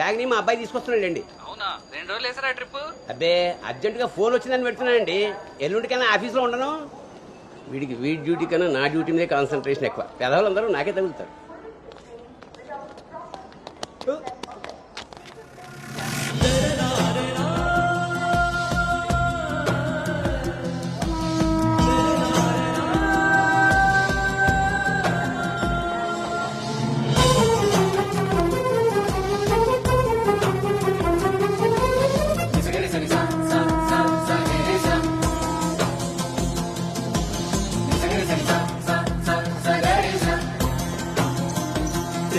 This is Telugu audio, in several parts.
బ్యాగ్ని మా అబ్బాయి తీసుకొస్తున్నాడండి. అవునా? రెండు రోజులు వేసారా ట్రిప్ అబ్బే అర్జెంటుగా ఫోన్ వచ్చిందని పెడుతున్నానండి ఎల్లుండికైనా ఆఫీస్లో ఉండను. వీడికి వీడి డ్యూటీ కన్నా నా డ్యూటీ మీదే కాన్సన్ట్రేషన్ ఎక్కువ. పెదవులందరూ నాకే తగులుతారు. ఏ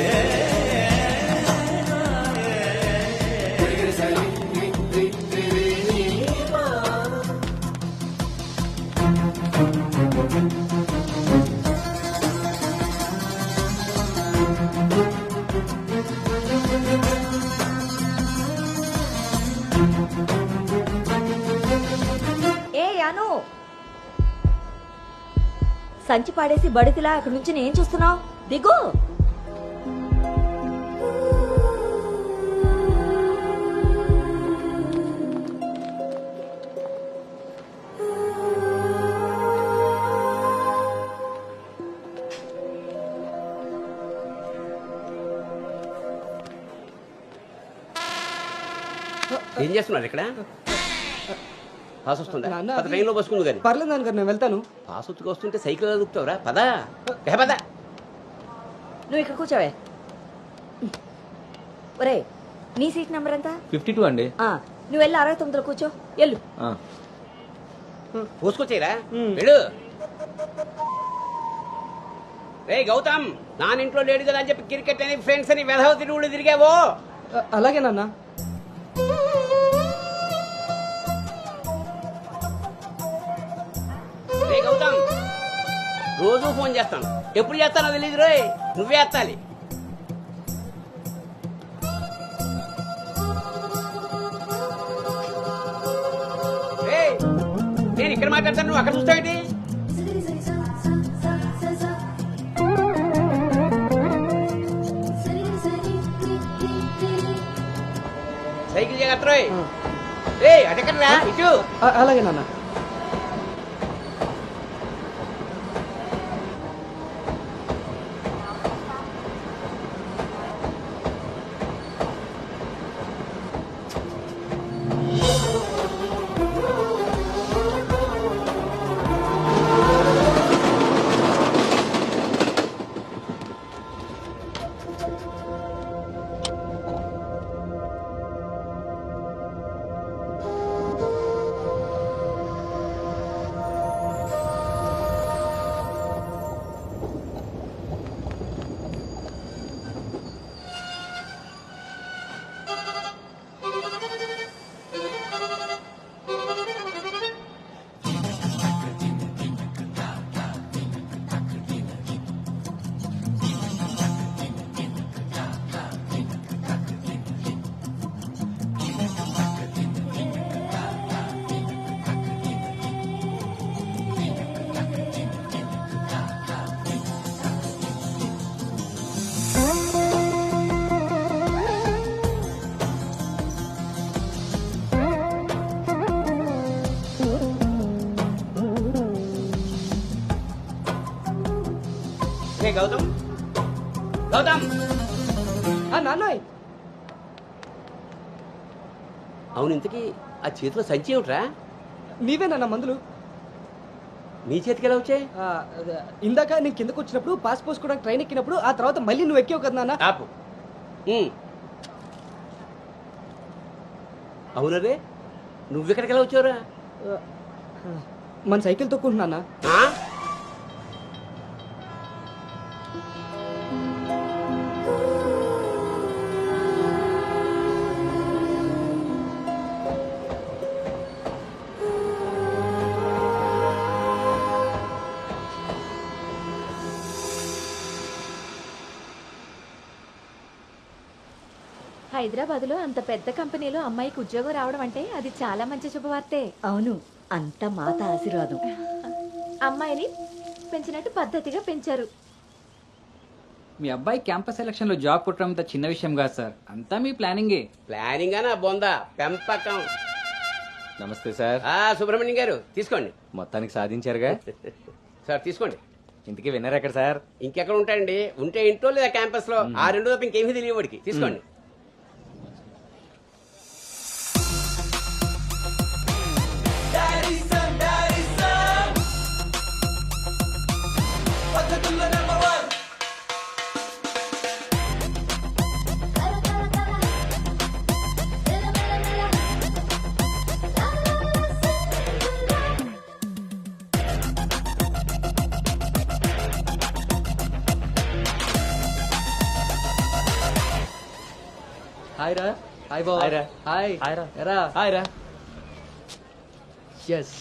యాను? సంచి పాడేసి బడితిలా అక్కడి నుంచి నేను చూస్తున్నావు. దిగు. ఏం చేస్తున్నారు ఇక్కడ? పాస్ వస్తుందా? పద అది- ట్రైన్లో బసుకుంది కానీ. పర్లేదు నాన్నగారు నేను వెళ్తాను. పాస్ ఉత్తుకు వస్తుంటే సైకిల్ అదుపుతావురా పదా. ఏ పద. నువ్వు ఇక్కడ కూర్చోవే. ఒరే నీ సీట్ నెంబర్ ఎంత? ఫిఫ్టీ టూ అండి. ఆ, నువ్వు వెళ్ళి అరవై తొమ్మిదిలో కూర్చో. వెళ్ళు. పోసుకొచ్చేయరా మ్. వెళ్ళు. రే గౌతమ్ నాన్న ఇంట్లో లేడు కదా అని చెప్పి క్రికెట్ అని ఫ్రెండ్స్ అని వెధవ తిరుగుడు తిరిగావో. అలాగే నాన్న. రోజు ఫోన్ చేస్తాను. ఎప్పుడు చేస్తానో తెలియదు రోయ్. నువ్వే ఎత్తాలి రేయ్, నేను ఇక్కడ మాట్లాడతాను నువ్వు అక్కడ చూస్తావేంటి సైకిల్ జాగ్రత్త రోయ్? రే అటెక్కడరా? ఇటు. అ- అలాగే నాన్న. గౌతమ్? గౌతమ్! ఆ, నాన్నోయ్! అవును ఇంతకీ ఆ చేతిలో సంచి ఏమిట్రా? నీవే నాన్న మందులు. నీ చేతికి ఎలా వచ్చాయి? ఇందాక నేను కిందకు వచ్చినప్పుడు పాస్ పోసుకోవడానికి ట్రైన్ ఎక్కినప్పుడు ఆ తర్వాత మళ్ళీ నువ్వు ఎక్కావు కదా నాన్న. ఆపు. అవునరే నువ్వెక్కడికి ఎలా వచ్చావురా? మన సైకిల్ తొక్కుంటున్నా ఆ? హైదరాబాద్లో అంత పెద్ద కంపెనీలో అమ్మాయికి ఉద్యోగం రావడం అంటే అది చాలా మంచి శుభవార్తే. అవును అంతా మాత ఆశీర్వాదం. అమ్మాయిని పెంచినట్టు పద్ధతిగా పెంచారు. మీ అబ్బాయి క్యాంపస్ సెలక్షన్లో జాబ్ కొట్టడం అంత చిన్న విషయం కాదు సార్. అంతా మీ ప్లానింగే. ప్లానింగ్ అనా బొందా పెంపకం. నమస్తే సార్. ఆ సుబ్రహ్మణ్యం గారు తీసుకోండి. మొత్తానికి సాధించారుగా? సార్ తీసుకోండి. ఇంతకీ విన్నర్ ఎక్కడ సార్? ఇంకెక్కడ ఉంటాయండి? ఉంటే ఇంట్లో లేదా క్యాంపస్లో ఆ రెండు తప్ప ఇంకేమీ తెలియదు వాడికి. తీసుకోండి. హాయ్ రా హాయ్ బావ హాయ్ రా. హాయ్ హాయ్ రా. ఎరా హాయ్ రా yes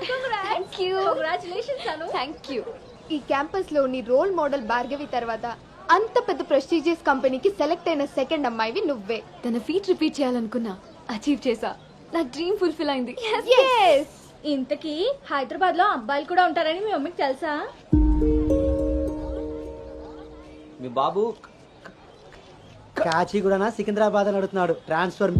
thank you congratulations Anu thank you ఈ క్యాంపస్లో నీ రోల్ మోడల్ భార్గవి తర్వాత అంత పెద్ద ప్రెస్టీజియస్ కంపెనీకి సెలెక్ట్ అయిన సెకండ్ అమ్మాయివి నువ్వే. తన ఫీట్ రిపీట్ చేయాలనుకున్నా అచీవ్ చేసా నా డ్రీమ్ ఫుల్ఫిల్ అయింది. Yes. ఇంతకీ హైదరాబాద్లో అబ్బాయిలు కూడా ఉంటారని మీ మమ్మీకి తెలుసా? మీ బాబు కాచిగూడనా? సికింద్రాబాద్ అని అడుగుతున్నాడు. ట్రాన్స్ఫర్.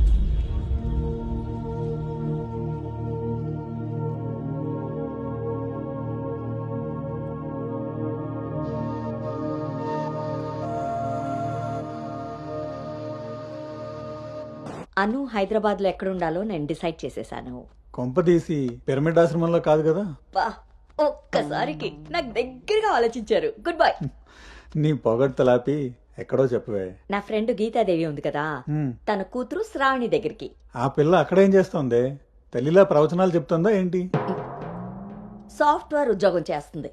అను హైదరాబాద్లో ఎక్కడ ఉండాలో నేను డిసైడ్ చేసేసాను. కొంపదీసి పిరమిడ్ ఆశ్రమంలో కాదు కదా? బా ఒక్కసారికి నాకు దగ్గరగా ఆలోచించారు. Good bye. నీ పొగడ్తలాపి ఎక్కడో చెప్పవే. నా ఫ్రెండ్ గీతాదేవి ఉంది కదా. తన కూతురు శ్రావణి దగ్గరికి. ఆ పిల్ల అక్కడేం చేస్తోంది? తల్లిలా ప్రవచనాలు చెప్తుందా ఏంటి? సాఫ్ట్వేర్ ఉద్యోగం చేస్తుంది.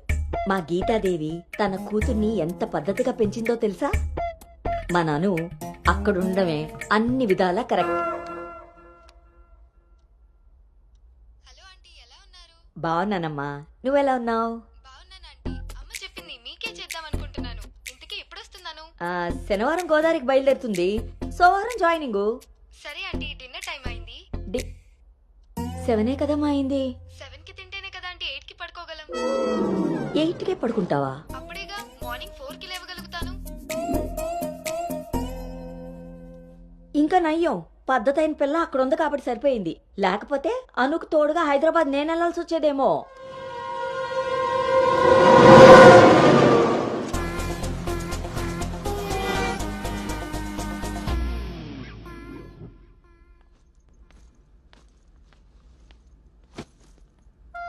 మా గీతాదేవి తన కూతుర్ని ఎంత పద్ధతిగా పెంచిందో తెలుసా? మా నాను అక్కడుండమే అన్ని విధాలా కరెక్ట్. హలో ఆంటీ ఎలా ఉన్నారు? బాగున్నానమ్మా. నువ్వెలా ఉన్నావు? శనివారం గోదావరికి బయలుదేరుతుంది. సోమవారం జాయినింగ్. సరే ఆంటీ డిన్నర్ టైం అయింది. డి సెవెనే కదమ్మా అయింది. సెవెన్కి తింటేనే కదా ఆంటీ ఎయిట్కి పడుకోగలం. ఎయిట్కే పడుకుంటావా? అప్పుడేగా మార్నింగ్ ఫోర్కి లేవగలుగుతాను. ఇంకా నయ్యం పద్ధతైన పిల్ల అక్కడ ఉంది కాబట్టి సరిపోయింది. లేకపోతే అనుకు తోడుగా హైదరాబాద్ నేను వెళ్ళాల్సి వచ్చేదేమో.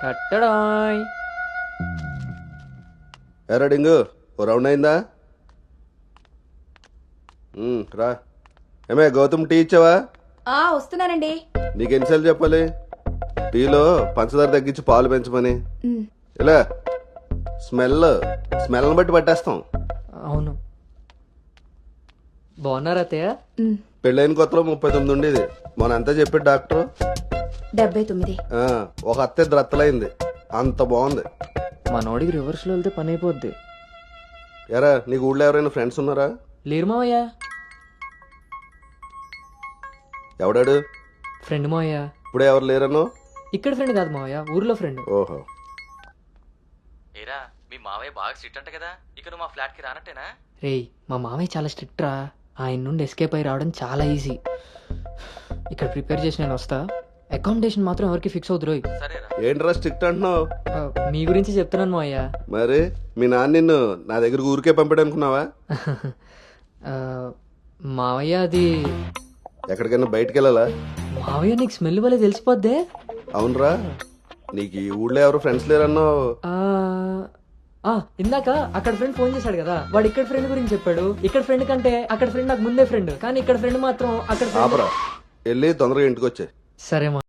కట్టడాయ్ ఎరా డింగు ఓ రౌండ్ అయిందా? ఉమ్, రా. ఏమే గౌతమ్ టీ ఇచ్చావా? ఆ వస్తున్నానండి. నీకు ఎన్నిసార్లు చెప్పాలి? టీలో పంచదార తగ్గించి పాలు పెంచమని. ఇలా స్మెల్ స్మెల్ని బట్టి పట్టేస్తాం. అవును. బాగున్నారా అత్తయ్య? పెళ్ళైన కొత్తలో ముప్పై తొమ్మిది ఉండేది. మొన్న అంతా చెప్పాడు డాక్టర్? డెబ్బై తొమ్మిది. ఆ, ఒక అత్తే రత్తలైంది అంత బాగుంది. మనోడికి రివర్స్లో వెళ్తే పని అయిపోద్ది ఎరా నీకు ఊళ్ళో ఎవరైనా ఫ్రెండ్స్ ఉన్నారా? లేరు మావయ్య. ఎవడాడు? ఫ్రెండ్ మావయ్య. ఇప్పుడే ఎవరు లేరనో ఇక్కడ ఫ్రెండ్ కాదు మావయ్య ఊర్లో ఫ్రెండ్ ఓహో. ఏరా మీ మావయ్య బాగా స్ట్రిక్ట్ అంట కదా. ఇక నువ్వు మా ఫ్లాట్కి రానట్టేనా? రేయ్ మా మావయ్య చాలా స్ట్రిక్ట్ రా. ఆయన నుండి ఎస్కేప్ అయి రావడం చాలా ఈజీ ఇక్కడ ప్రిపేర్ చేసి నేను వస్తా. అకామిడేషన్ మాత్రం ఎవరికి ఫిక్స్ అవుతురు ఏంట్రా స్ట్రిక్ట్ అంటున్నావు? మీ గురించి చెప్తున్నాను మావయ్య. మరి మీ నాన్న నిన్ను నా దగ్గరకు ఊరికే పంపాడు అనుకున్నావా మావయ్య అది ఎక్కడికైనా బయటికి వెళ్ళాలా మావయ్య నీకు స్మెల్ వల్ల తెలిసిపోద్దే. అవునరా నీకు ఈ ఊళ్ళో ఎవరు ఫ్రెండ్స్ లేరన్నావు. ఆ, ఇందాక అక్కడ ఫ్రెండ్ ఫోన్ చేశాడు కదా వాడు ఇక్కడ ఫ్రెండ్ గురించి చెప్పాడు. ఇక్కడ ఫ్రెండ్ కంటే అక్కడ ఫ్రెండ్ నాకు ముందే ఫ్రెండ్ కానీ ఇక్కడ ఫ్రెండ్ మాత్రం అక్కడ friend- వెళ్ళి తొందరగా ఇంటికి వచ్చే సరే మా